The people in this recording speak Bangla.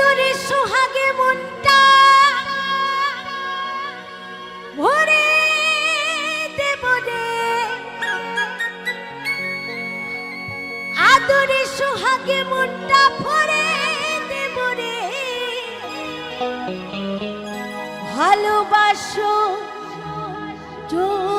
তোরে সোহাগে মনটা ভরে দেব রে। আদরে সোহাগে মনটা ভরে দেব রে। ভালোবাসো জোর